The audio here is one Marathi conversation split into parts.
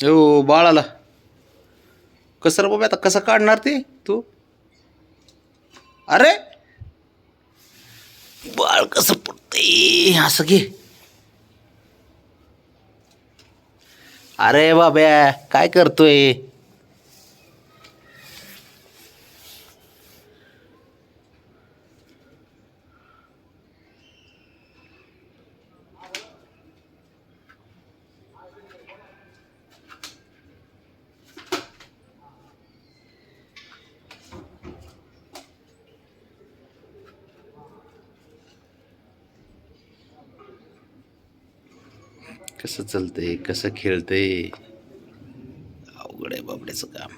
हो बाळाला. कसं रे बाबा आता कसं काढणार ते तू? अरे! बाळ कसं पडते असं घे. अरे बाब्या काय करतोय? कसं चालतंय कसं खेळतंय? अवघड आहे बाबड्याचं काम.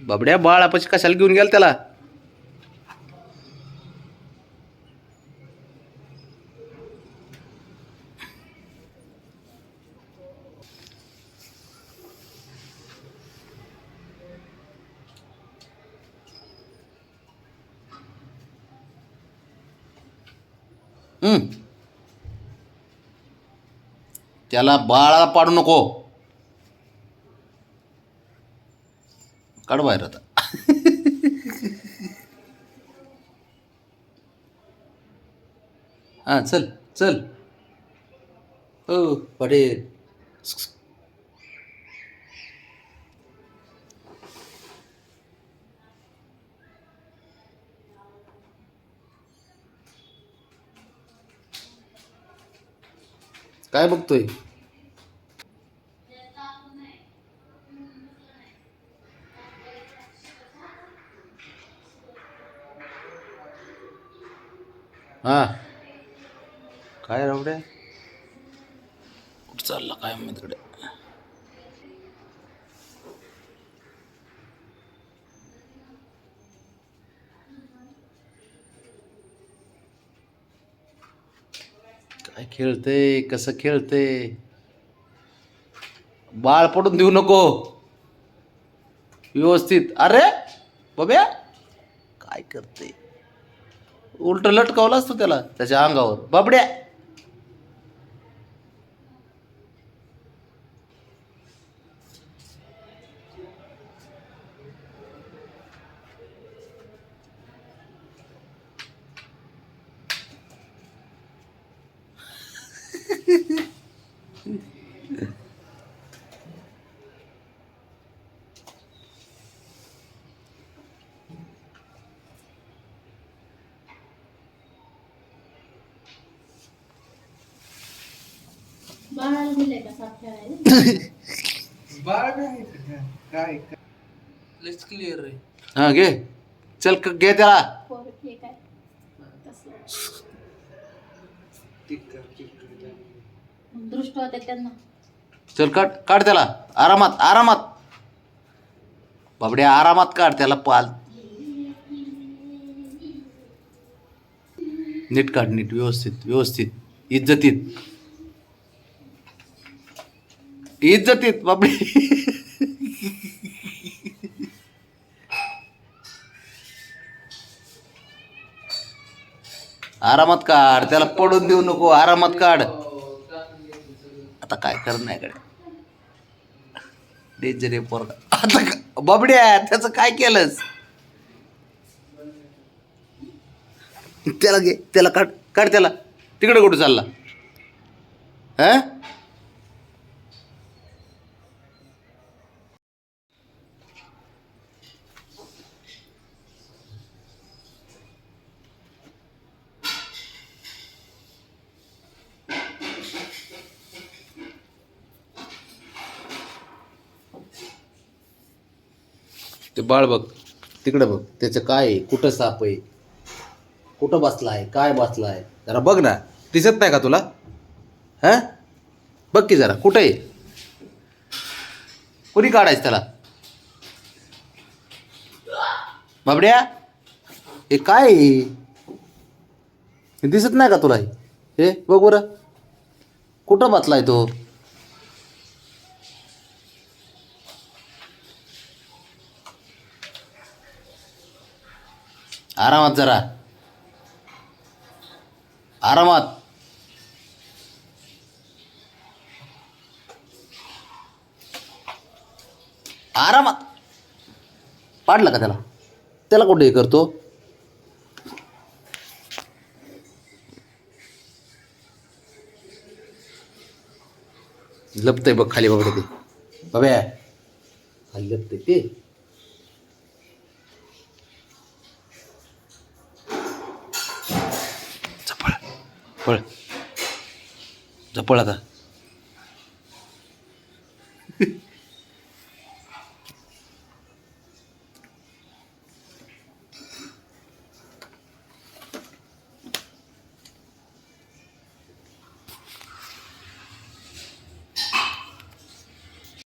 बाबड्या बाळ आपण कशाला घेऊन गेला त्याला? त्याला बाळा पाडू नको. काढ बाहेर आता. हां चल चल. हो पटेल. काय बघतोय? हा. काय रावड्या? कुठं चालला काय माहीत कडे काय खेळतंय कसं खेळतंय? बाळ पडून देऊ नको. व्यवस्थित. अरे बब्या काय करते उलट लटकावलं असतो त्याला त्याच्या अंगावर. बाबड्या बाळाला दिलंय का साप खेळायला लेट्स क्लिअर आहे हा? घे चल क- घे त्याला पोर हे। काय तसलं दृष्ट होते त्यांना. चल काढ काढ त्याला. आरामात आरामात. बाबड्या आरामात काढ त्याला पाल. नीट काढ नीट व्यवस्थित व्यवस्थित. इज्जतीत. इज्जतीत बाबडी. आरामात काढ त्याला पडून देऊ नको आरामात काढ. आता काय करण्याकडे डेंजर आहे पोरगा. आता बाबड्या त्याचं काय केलंस? त्याला घे त्याला काढ काढ त्याला. तिकडे कुठं चालला? हा? ते बाळ बघ तिकडं बघ त्याचं काय आहे कुठं साप आहे कुठं बसला आहे काय बसला आहे जरा बघ ना. दिसत नाही का तुला? हा? बघ की जरा कुठं आहे? कुणी काढायचं त्याला? बाबड्या हे काय आहे? हे दिसत नाही का तुला हे? हे बघ बरं. कुठं बसलाय तो? आरामात जरा. आरामात. आरामात. पाडला का त्याला? त्याला कुठे हे करतो? लपतंय बघ खाली बघ ते. बाब्या. खाली लपतंय ते. झपळ पळ झपळ आता